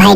ভাই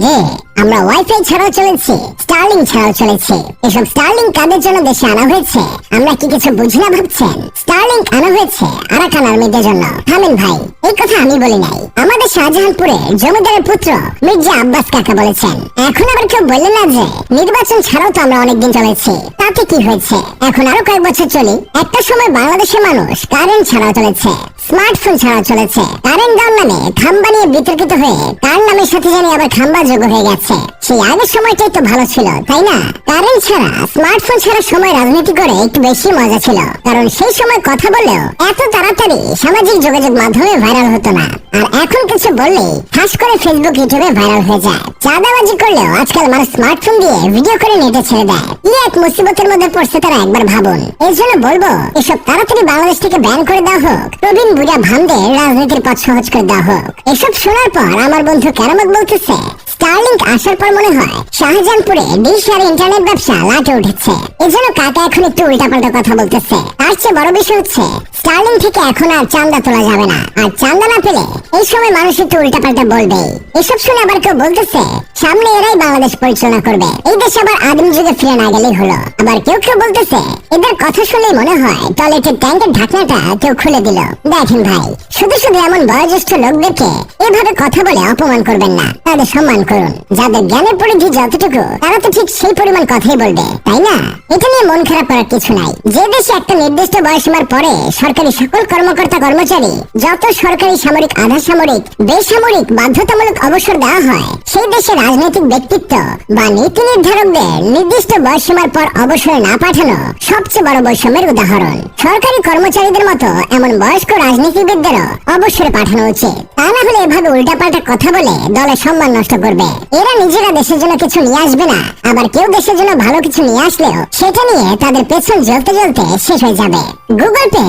আমরা ওয়াইফাই ছাড়াও চলেছি স্টার্লিং ছাড়াও চলেছি। এসব স্টার্লিং কাদের জন্য দেশে আনা হয়েছে? আমরা কি কিছু বুঝি ভাবছেন? স্টার্লিং আনা হয়েছে আরাকান আর্মিদের জন্য। থামেন ভাই, এই কথা আমি বলি নাই। আমাদের শাহজাহানপুরে জমিদারের পুত্র মির্জা আব্বাস কাকা বলেছেন। এখন আবার কেউ বললেন না যে, নির্বাচন ছাড়াও তো আমরা অনেকদিন চলেছি। তাতে কি হয়েছে? এখন আরও কয়েক বছর চলি, একটা সময় বাংলাদেশের মানুষ কারেন্ট ছাড়াও চলেছে। স্মার্টফোন ছাড়া চলেছে। কারেন্ট ডাউন নামে খাম্বা নিয়ে বিতর্কিত হয়ে কার নামের সাথে জানি আবার খাম্বা যোগ হয়ে গেছে। সেই আগের সময়টাই তো ভালো ছিল, তাই না? কারেন্ট ছাড়া স্মার্টফোন ছাড়া সময় রাজনীতি করে একটু বেশি মজা ছিল। কারণ সেই সময় কথা বললেও এত তাড়াতাড়ি সামাজিক যোগাযোগ মাধ্যমে ভাইরাল হতো না। আর এখন কিছু বললেই ঠাস করে ফেসবুক ইউটিউবে ভাইরাল হয়ে যায়। চাঁদাবাজি করলেও আজকাল মানুষ স্মার্টফোন দিয়ে ভিডিও করে নেটে ছেড়ে দেয়। কি এক মুসিবতের মধ্যে পড়ছে তারা একবার ভাবুন। এই জন্য বলব, এসব তাড়াতাড়ি বাংলাদেশ থেকে ব্যান করে দেওয়া হোক। প্রবীণ বুড়া ভামদের রাজনীতির পথ সহজ করে দেওয়া হোক। এসব শোনার পর আমার বন্ধু কেরামত বলতেছে? স্টারলিংক আসার পর মনে হয় শাহজাহানপুরে ডিশ আর ইন্টারনেট ব্যবসা লাটে উঠেছে। এজন্য কাকা এখন একটু উল্টাপাল্টা কথা বলতেছে। তার চেয়ে বড় বিষয় হচ্ছে স্টার্লিং থেকে এখন আর চান্দা তোলা যাবে না। আর চান্দা না পেলে এই সময় মানুষ একটু উল্টাপাল্টা বলবে এসব শুনে আবার কেউ বলতেছে, সামনে এরাই বাংলাদেশ পরিচালনা করবে। এই দেশ আবার আদিম যুগে ফিরে না গেলেই হলো। আবার কেউ কেউ বলতেছে, এদের কথা শুনলেই মনে হয় টয়লেটের ট্যাঙ্কের ঢাকনাটা কেউ খুলে দিল। দেখেন ভাই, শুধু শুধু এমন বয়োজ্যেষ্ঠ লোকদেরকে এভাবে কথা বলে অপমান করবেন না। তাদের সম্মান করুন যাদের জ্ঞানের পরিধি যতটুকু, তারা তো ঠিক সেই পরিমাণ কথাই বলবে, তাই না? এটা নিয়ে মন খারাপ করার কিছু নাই। যে দেশে একটা নির্দিষ্ট বয়সীমার পরে সরকারি সকল কর্মকর্তা কর্মচারী যত সরকারি সামরিক আধা সামরিক বেসামরিক বাধ্যতামূলক অবসর দেওয়া হয়, সেই দেশের রাজনৈতিক ব্যক্তিত্ব বা নীতি নির্ধারকদের নির্দিষ্ট বয়সীমার পর অবসরে না পাঠানো সবচেয়ে বড় বৈষম্যের উদাহরণ। সরকারি কর্মচারীদের মতো এমন বয়স্ক রাজনীতিবিদদেরও অবসরে পাঠানো উচিত। তা না হলে এভাবে উল্টাপাল্টা কথা বলে দলের সম্মান নষ্ট করবে? এরা নিজেরা দেশের জন্য কিছু নিয়ে আসবে না। আবার কেউ দেশের জন্য ভালো কিছু নিয়ে আসলেও সেটা নিয়ে তাদের পেছন জ্বলতে জ্বলতে শেষ হয়ে যাবে। গুগল পে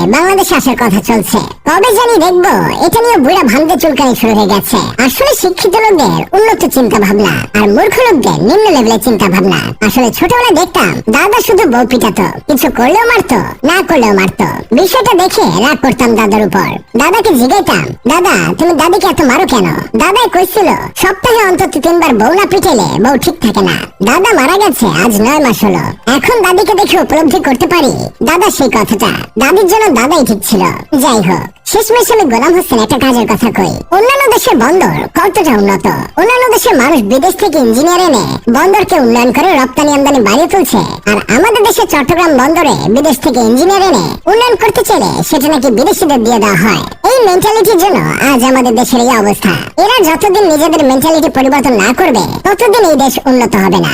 আসার কথা চলছে। কবে জানি এটা নিয়ে বুড়া চুলকানি শুরু হয়ে গেছে। আসলে শিক্ষিত লোকদের উন্নত চিন্তা ভাবনা আর মূর্খ লোকদের নিম্ন লেভেলের চিন্তা ভাবনা আসলে ছোটবেলায় দেখতাম, দাদা শুধু বউ পিটাতো, কিছু করলেও মারতো, না করলেও মারতো। বিষয়টা দেখে রাগ করতাম দাদার উপর। দাদাকে জিগাইতাম দাদা, তুমি দাদিকে এত মারো কেন? দাদাই কইছিল, সপ্তাহে অন্তত তিনবার বউ না পিটেলে বউ ঠিক থাকে না। দাদা মারা গেছে, আজ নয় মাস হলো। এখন দাদিকে দেখে উপলব্ধি করতে পারি, দাদা সেই কথাটা। দাদির জন্য দাদাই ঠিক ছিল। যাই হোক, শেষমেশ আমি গোলাম হোসেন একটা কাজের কথা কই। অন্যান্য দেশের বন্দর কতটা উন্নত? অন্যান্য দেশের মানুষ বিদেশ থেকে ইঞ্জিনিয়ার এনে বন্দরকে উন্নয়ন করে রপ্তানি আমদানি বাড়িয়ে তুলছে। আর আমাদের দেশে চট্টগ্রাম বন্দরে বিদেশ থেকে ইঞ্জিনিয়ার এনে উন্নয়ন করতে চাইলে সেটা নাকি বিদেশিদের দিয়ে দেওয়া হয়। এই মেন্টালিটির জন্য আজ আমাদের দেশের এই অবস্থা। এরা যতদিন নিজেদের মেন্টালিটি পরিবর্তন না করবে, ততদিন এই দেশ উন্নত হবে না।